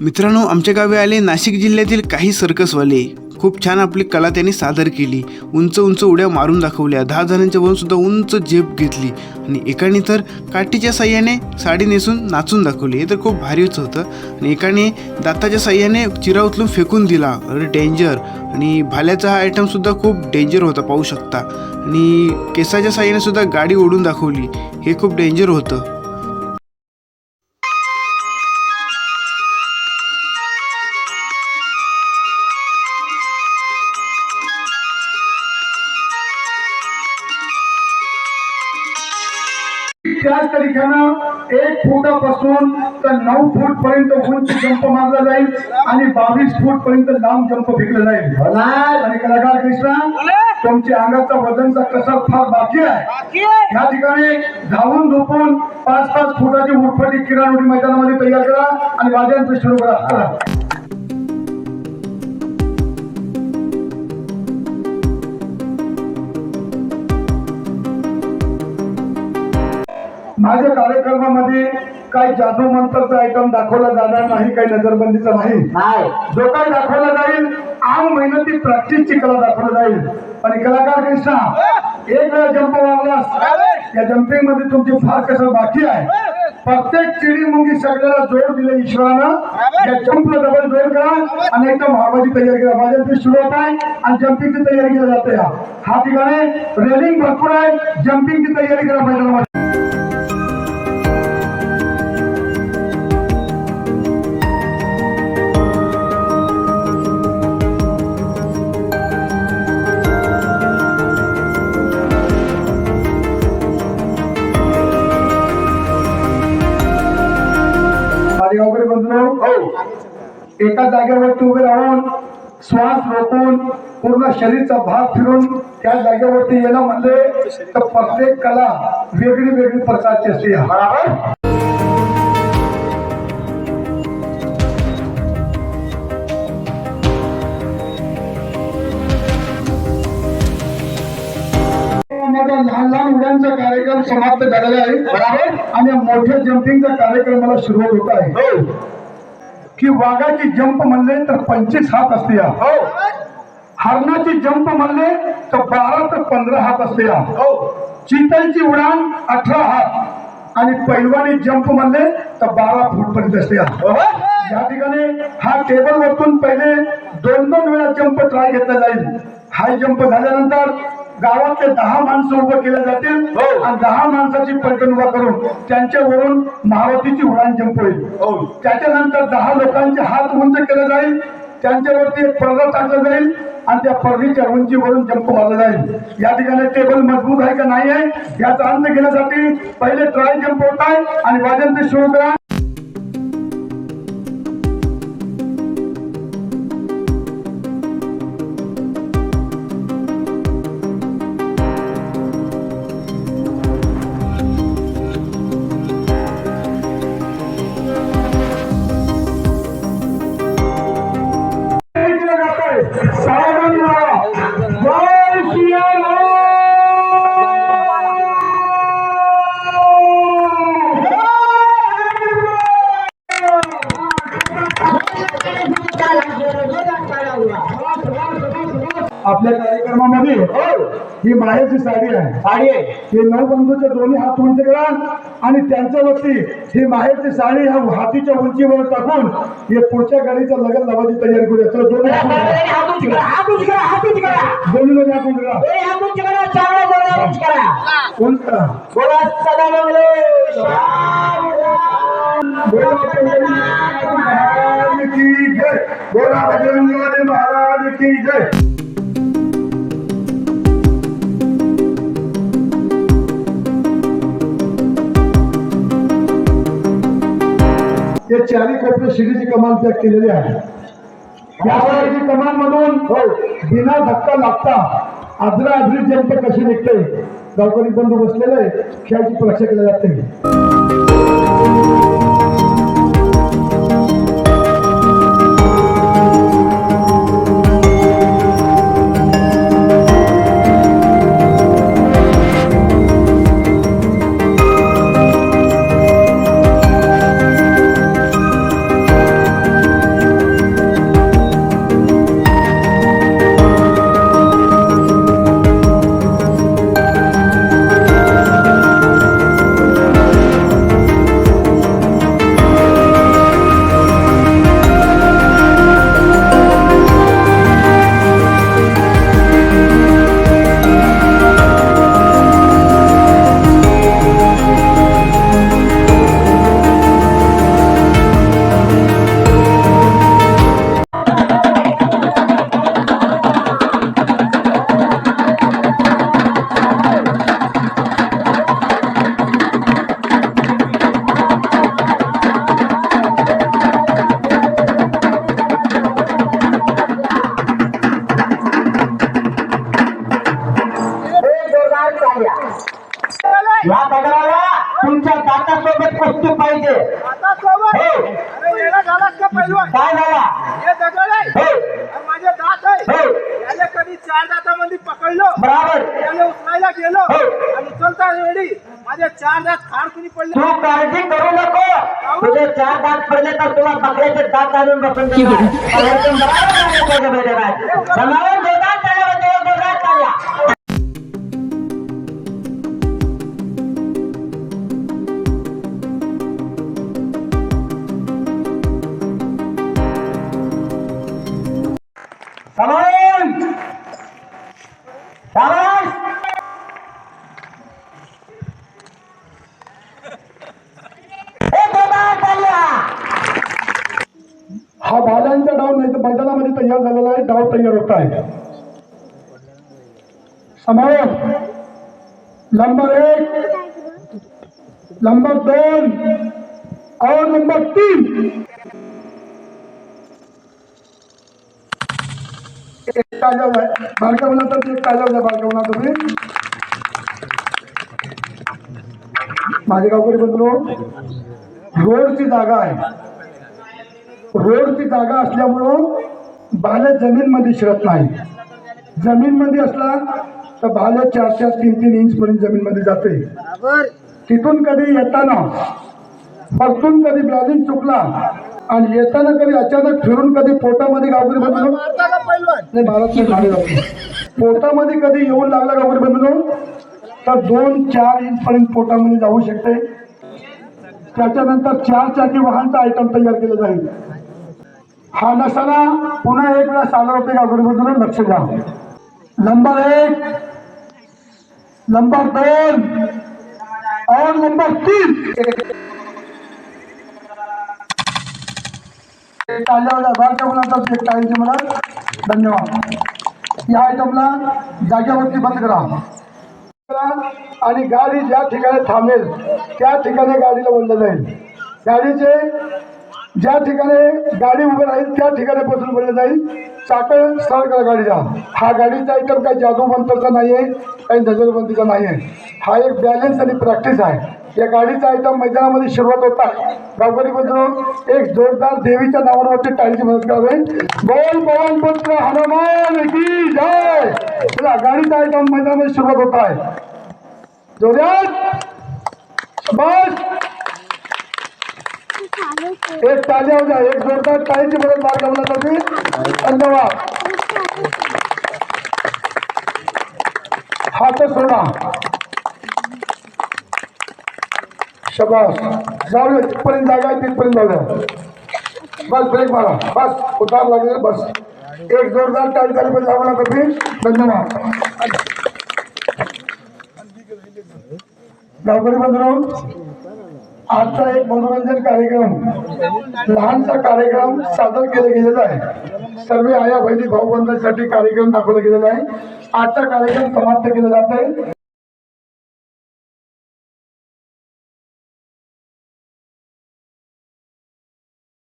मित्रांनो आमच्या गावी आले नाशिक जिल्ह्यातील काही सर्कसवाले. खूप छान आपली कला त्यांनी सादर केली. उंच उंच उड्या मारून दाखवल्या. दहा जणांच्या वरून सुद्धा उंच झेप घेतली. आणि एकाने तर काठीच्या साह्याने साडी नेसून नाचून दाखवली. हे तर खूप भारीच होतं. आणि एकाने दाताच्या साह्याने चिरा उचलून फेकून दिला. अरे डेंजर आणि भाल्याचा हा आयटमसुद्धा खूप डेंजर होता पाहू शकता. आणि केसाच्या साह्याने सुद्धा गाडी ओढून दाखवली. हे खूप डेंजर होतं. त्याच तरीकेनं एक फुटापासून तर नऊ फूट पर्यंत उंच जंप मारला जाईल आणि बावीस फूट पर्यंत लांब जंप फेकला जाईल. आणि कलाकार कृष्णा तुमच्या अंगाचा वजनचा कसर फार बाकी आहे! या ठिकाणी धावून झोपून पाच पाच फुटाची उठफटी किराणोटी मैदानामध्ये तयार करा आणि वाद्यांचं सुरू करा. माझ्या कार्यक्रमामध्ये काही जादू मंत्राचा आयटम दाखवला जाणार नाही काही नजरबंदीचा नाही. जो काही दाखवला जाईल आम मेहनती प्रॅक्टिसची कला दाखवला जाईल. आणि कलाकार कृष्णा एक वेळा जंप मारलास या जम्पिंगमध्ये तुमची फार कसर बाकी आहे. प्रत्येक चिडी मुंगी सगळ्याला जोड दिले ईश्वरानं. या जंपला डबल जोड करा आणि एकदम हवाची तयारी करा. माझ्या सुरुवात आहे आणि जम्पिंगची तयारी केली जाते. हा ठिकाणी रेलिंग भरपूर आहे. जम्पिंगची तयारी करा मैदानामध्ये. जागेवरती उभे राहून श्वास रोखून पूर्ण शरीरचा भाग फिरून त्या जागेवरती येणं म्हणजे तर प्रत्येक कला वेगळी वेगळी प्रकारची असते. बरोबर? लहान लहान उड्यांचा कार्यक्रम समाप्त झालेला आहे. बरोबर? आणि मोठ्या जम्पिंगचा कार्यक्रमाला सुरुवात होत आहे. की वाघाची जंप म्हणले तर पंचवीस हात असते या. हरणाची जंप म्हणले तर बारा ते पंधरा हात असते या. चितलची उडान अठरा हात आणि पैलवानी जंप म्हणले तर बारा फूट पर्यंत असते या. या ठिकाणी हा टेबल वरतून पहिले दोन दोन वेळा जंप ट्राय घेतला जाईल हाय जंप झाल्यानंतर गावातले दहा माणसं उभं केले जातील आणि दहा माणसाची पलटण उभा करून त्यांच्यावरून महारथीची उडान जंप होईल त्याच्यानंतर दहा लोकांचे हात उंच केले जाईल त्यांच्यावरती एक पर्दा टाकला जाईल आणि त्या पर्दीच्या उंचीवरून जंप मारला जाईल. या ठिकाणी टेबल मजबूत आहे का नाही आहे? याचा अंत घेण्यासाठी पहिले ट्राय जंप होत आहे आणि वाजन ते सुरू करा. ही माहेरची साडी आहे. साडी आहे. हे नऊ बंधूचे दोन्ही हात उंच करा आणि त्यांच्यावरती ही माहेरची साडी ह्या हातीच्या उंचीवर टाकून हे पुढच्या गाडीचं लगन लावायची तयारी करूया. चला दोन्ही हात उंच करा. हात उंच करा. हात उंच करा हात उंच करा. दोन्ही दोन्ही हात उंच करा. दोन्ही हात उंच करा चांगला जोरदार उंच करा. उंच. करा बोला सदा मंगले. श्याम बोला बजरंग महाराज की जय. बोला महाराज की जय. हे चारी कोपरे शिडीची कमान त्याग केलेली आहे या कमान मधून हो बिना धक्का लागता आदरा आदरी जनता कशी निघते? गावकरी बंधू बसलेले खेळाची परीक्षा केली जाते. टाटा सोबत कुस्ती पाहिजे हो. काय झाला? हो. माझे दात आहे. हो. कधी चार दातामध्ये पकडलो? बरोबर. त्याने उचलायला गेलो? आणि उचलता वेळी माझे चार दात खाडकुनी पडले? तू काळजी करू नको. तुझे चार दात पडले तर तुला पकड्याचे दात आणून बसून हा भाल्यांचा डाव नाही तर मैदानामध्ये तयार झालेला आहे. डाव तयार होत आहे. समावेश नंबर एक. नंबर दोन. और नंबर तीन. एक ताजा बारकावला तर एक ताजा होता बारकावला तुम्ही माझे गावकरी बंधू रोडची जागा आहे रोडची जागा असल्यामुळं बाल्या जमीन मध्ये शिरत नाही जमीन मध्ये असला तर बाल्या चार चार तीन तीन इंच पर्यंत जमीन मध्ये जाते तिथून कधी येताना परतून कधी बॅलिंग चुकला आणि येताना कधी अचानक फिरून कधी पोटामध्ये गावकरी बंधू नाही झाले पोटामध्ये कधी येऊन लागला गावकरी बंधू तर दोन चार इंच पर्यंत पोटामध्ये जाऊ शकते. त्याच्यानंतर चार चाकी वाहनचा आयटम तयार केलं जाईल. हा नसाला पुन्हा एक वेळा साला रुपये गावकरी लक्ष द्या. नंबर एक. नंबर दोन. और नंबर तीन. चालल्या बारच्या मुलांचा एक टाळीचे मला. धन्यवाद. या आयटमला जागेवरती बंद करा. आणि गाडी ज्या ठिकाणी थांबेल त्या ठिकाणी गाडीला बोललं जाईल. गाडीचे ज्या ठिकाणी गाडी उभी राहील त्या ठिकाणी बसून बोललं जाईल. चाकळ सरळ करा गाडीचा हा गाडीचा आयटम काही जादूबंतचा नाही आहे काही नजरबंदीचा नाही आहे हा एक बॅलन्स आणि प्रॅक्टिस आहे. या गाडीचा आयटम मैदानामध्ये सुरुवात होत. आहे गावकरी बंधू एक जोरदार देवीच्या नावावरती टाळीची मदत करावे. बोल पवन पुत्र हनुमान की जय! चला गाडीचा आयटम मैदानामध्ये सुरुवात होत. आहे जोरात बस. एक ताजा हो जाए एक जोरदार टाळीची मदत मार लावण्यासाठी धन्यवाद. हात सोडा. शबास. जाऊ दे. तिथपर्यंत जागा आहे तिथपर्यंत जाऊ बस ब्रेक मारा. बस. उतार लागले बस. एक जोरदार टाळी झाली पण जाऊ नका धन्यवाद गावकरी बंधू आजचा एक मनोरंजन कार्यक्रम लहानसा कार्यक्रम सादर केला गेलेला आहे. सर्व आया बहिणी भाऊ बंधांसाठी कार्यक्रम दाखवला गेलेला आहे. आजचा कार्यक्रम समाप्त केला जात आहे.